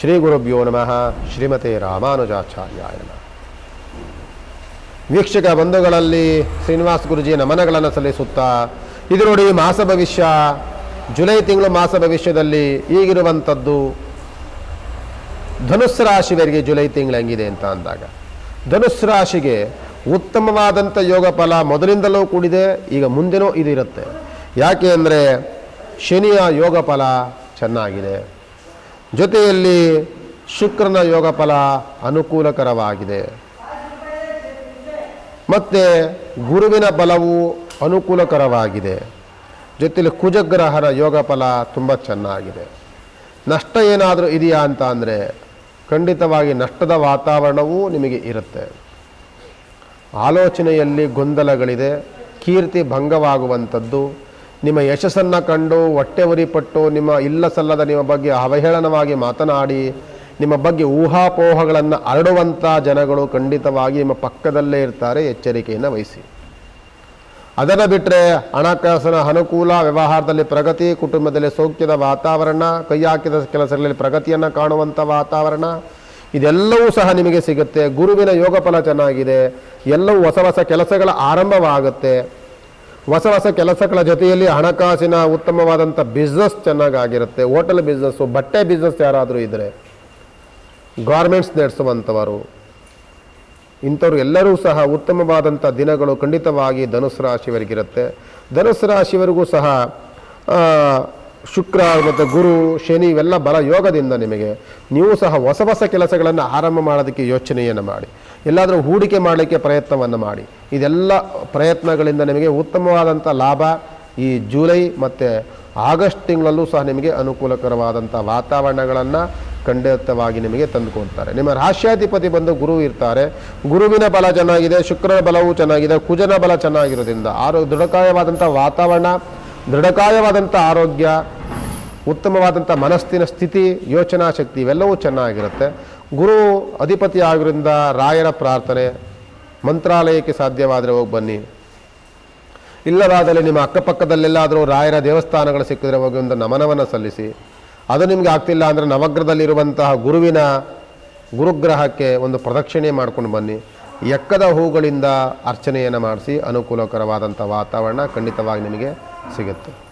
ಶ್ರೀ ಗುರುಭ್ಯೋ ನಮಃ. ಶ್ರೀಮತೆ ರಾಮಾನುಜಾಚಾರ್ಯಾಯ ವೀಕ್ಷಕ ಬಂಧುಗಳಲ್ಲಿ ಶ್ರೀನಿವಾಸ ಗುರುಜಿ ನಮನಗಳನ್ನು ಸಲ್ಲಿಸುತ್ತಾ, ಇದು ನೋಡಿ ಮಾಸ ಭವಿಷ್ಯ. ಜುಲೈ ತಿಂಗಳು ಮಾಸ ಭವಿಷ್ಯದಲ್ಲಿ ಈಗಿರುವಂಥದ್ದು ಧನುಸ್ಸು ರಾಶಿವರಿಗೆ ಜುಲೈ ತಿಂಗಳು ಹೆಂಗಿದೆ ಅಂತ ಅಂದಾಗ, ಧನುಸ್ಸು ರಾಶಿಗೆ ಉತ್ತಮವಾದಂಥ ಯೋಗ ಫಲ ಮೊದಲಿಂದಲೂ ಕೂಡಿದೆ, ಈಗ ಮುಂದೆನೂ ಇದು ಇರುತ್ತೆ. ಯಾಕೆ ಅಂದರೆ ಶನಿಯ ಯೋಗ ಫಲ ಚೆನ್ನಾಗಿದೆ. ಜೊತೆಯಲ್ಲಿ ಶುಕ್ರನ ಯೋಗ ಫಲ ಅನುಕೂಲಕರವಾಗಿದೆ. ಮತ್ತು ಗುರುವಿನ ಬಲವು ಅನುಕೂಲಕರವಾಗಿದೆ. ಜೊತೆಯಲ್ಲಿ ಕುಜಗ್ರಹರ ಯೋಗ ಫಲ ತುಂಬ ಚೆನ್ನಾಗಿದೆ. ನಷ್ಟ ಏನಾದರೂ ಇದೆಯಾ ಅಂತ ಅಂದರೆ ಖಂಡಿತವಾಗಿ ನಷ್ಟದ ವಾತಾವರಣವೂ ನಿಮಗೆ ಇರುತ್ತೆ. ಆಲೋಚನೆಯಲ್ಲಿ ಗೊಂದಲಗಳಿದೆ, ಕೀರ್ತಿ ಭಂಗವಾಗುವಂಥದ್ದು ನಿಮ್ಮ ಯಶಸ್ಸನ್ನು ಕಂಡು ಹೊಟ್ಟೆ ಉರಿಪಟ್ಟು ನಿಮ್ಮ ಇಲ್ಲ ಸಲ್ಲದ ನಿಮ್ಮ ಬಗ್ಗೆ ಅವಹೇಳನವಾಗಿ ಮಾತನಾಡಿ, ನಿಮ್ಮ ಬಗ್ಗೆ ಊಹಾಪೋಹಗಳನ್ನು ಹರಡುವಂಥ ಜನಗಳು ಖಂಡಿತವಾಗಿ ನಿಮ್ಮ ಪಕ್ಕದಲ್ಲೇ ಇರ್ತಾರೆ, ಎಚ್ಚರಿಕೆಯನ್ನು ವಹಿಸಿ. ಅದನ್ನು ಬಿಟ್ಟರೆ ಹಣಕಾಸಿನ ಅನುಕೂಲ, ವ್ಯವಹಾರದಲ್ಲಿ ಪ್ರಗತಿ, ಕುಟುಂಬದಲ್ಲಿ ಸೌಖ್ಯದ ವಾತಾವರಣ, ಕೈ ಹಾಕಿದ ಕೆಲಸಗಳಲ್ಲಿ ಪ್ರಗತಿಯನ್ನು ಕಾಣುವಂಥ ವಾತಾವರಣ, ಇದೆಲ್ಲವೂ ಸಹ ನಿಮಗೆ ಸಿಗುತ್ತೆ. ಗುರುವಿನ ಯೋಗ ಫಲ ಚೆನ್ನಾಗಿದೆ. ಎಲ್ಲವೂ ಹೊಸ ಹೊಸ ಕೆಲಸಗಳ ಆರಂಭವಾಗುತ್ತೆ. ಹೊಸ ಹೊಸ ಕೆಲಸಗಳ ಜೊತೆಯಲ್ಲಿ ಹಣಕಾಸಿನ ಉತ್ತಮವಾದಂಥ ಬಿಸ್ನೆಸ್ ಚೆನ್ನಾಗಾಗಿರುತ್ತೆ ಹೋಟೆಲ್ ಬಿಸ್ನೆಸ್ಸು ಬಟ್ಟೆ ಬಿಸ್ನೆಸ್ ಯಾರಾದರೂ ಇದ್ದರೆ ಗಾರ್ಮೆಂಟ್ಸ್ ನಡೆಸುವಂಥವರು, ಇಂಥವ್ರು ಎಲ್ಲರೂ ಸಹ ಉತ್ತಮವಾದಂಥ ದಿನಗಳು ಖಂಡಿತವಾಗಿ ಧನುಸ್ ರಾಶಿಯವರಿಗಿರುತ್ತೆ. ಧನುಸ್ ರಾಶಿಯವರಿಗೂ ಸಹ ಶುಕ್ರ ಮತ್ತು ಗುರು, ಶನಿ ಇವೆಲ್ಲ ಬಲ ಯೋಗದಿಂದ ನಿಮಗೆ. ನೀವು ಸಹ ಹೊಸ ಹೊಸ ಕೆಲಸಗಳನ್ನು ಆರಂಭ ಮಾಡೋದಕ್ಕೆ ಯೋಚನೆಯನ್ನು ಮಾಡಿ. ಎಲ್ಲಾದರೂ ಹೂಡಿಕೆ ಮಾಡಲಿಕ್ಕೆ ಪ್ರಯತ್ನವನ್ನು ಮಾಡಿ. ಇದೆಲ್ಲ ಪ್ರಯತ್ನಗಳಿಂದ ನಿಮಗೆ ಉತ್ತಮವಾದಂಥ ಲಾಭ ಈ ಜುಲೈ ಮತ್ತು ಆಗಸ್ಟ್ ತಿಂಗಳಲ್ಲೂ ಸಹ ನಿಮಗೆ ಅನುಕೂಲಕರವಾದಂಥ ವಾತಾವರಣಗಳನ್ನು ಖಂಡಿತವಾಗಿ ನಿಮಗೆ ತಂದುಕೊಳ್ತಾರೆ ನಿಮ್ಮ ರಾಶ್ಯಾಧಿಪತಿ ಬಂದು ಗುರು ಇರ್ತಾರೆ. ಗುರುವಿನ ಬಲ ಚೆನ್ನಾಗಿದೆ, ಶುಕ್ರನ ಬಲವೂ ಚೆನ್ನಾಗಿದೆ, ಕುಜನ ಬಲ ಚೆನ್ನಾಗಿರೋದ್ರಿಂದ ಆರೋ ದೃಢಕಾಯವಾದಂಥ ವಾತಾವರಣ, ದೃಢಕಾಯವಾದಂಥ ಆರೋಗ್ಯ ಉತ್ತಮವಾದಂಥ ಮನಸ್ಸಿನ ಸ್ಥಿತಿ, ಯೋಚನಾ ಶಕ್ತಿ ಇವೆಲ್ಲವೂ ಚೆನ್ನಾಗಿರುತ್ತೆ. ಗುರು ಅಧಿಪತಿ ಆಗಿರೋದ್ರಿಂದ ರಾಯರ ಪ್ರಾರ್ಥನೆ ಮಂತ್ರಾಲಯಕ್ಕೆ ಸಾಧ್ಯವಾದರೆ ಹೋಗಿ ಬನ್ನಿ. ಇಲ್ಲವಾದಲ್ಲಿ ನಿಮ್ಮ ಅಕ್ಕಪಕ್ಕದಲ್ಲೆಲ್ಲಾದರೂ ರಾಯರ ದೇವಸ್ಥಾನಗಳು ಸಿಕ್ಕಿದ್ರೆ ಹೋಗಿ ಒಂದು ನಮನವನ್ನು ಸಲ್ಲಿಸಿ. ಅದು ನಿಮಗೆ ಆಗ್ತಿಲ್ಲ ಅಂದರೆ ನವಗ್ರಹದಲ್ಲಿರುವಂತಹ ಗುರುವಿನ ಗುರುಗ್ರಹಕ್ಕೆ ಒಂದು ಪ್ರದಕ್ಷಿಣೆ ಮಾಡ್ಕೊಂಡು ಬನ್ನಿ. ಎಕ್ಕದ ಹೂಗಳಿಂದ ಅರ್ಚನೆಯನ್ನು ಮಾಡಿಸಿ ಅನುಕೂಲಕರವಾದಂಥ ವಾತಾವರಣ ಖಂಡಿತವಾಗಿ ನಿಮಗೆ ಸಿಗುತ್ತೆ.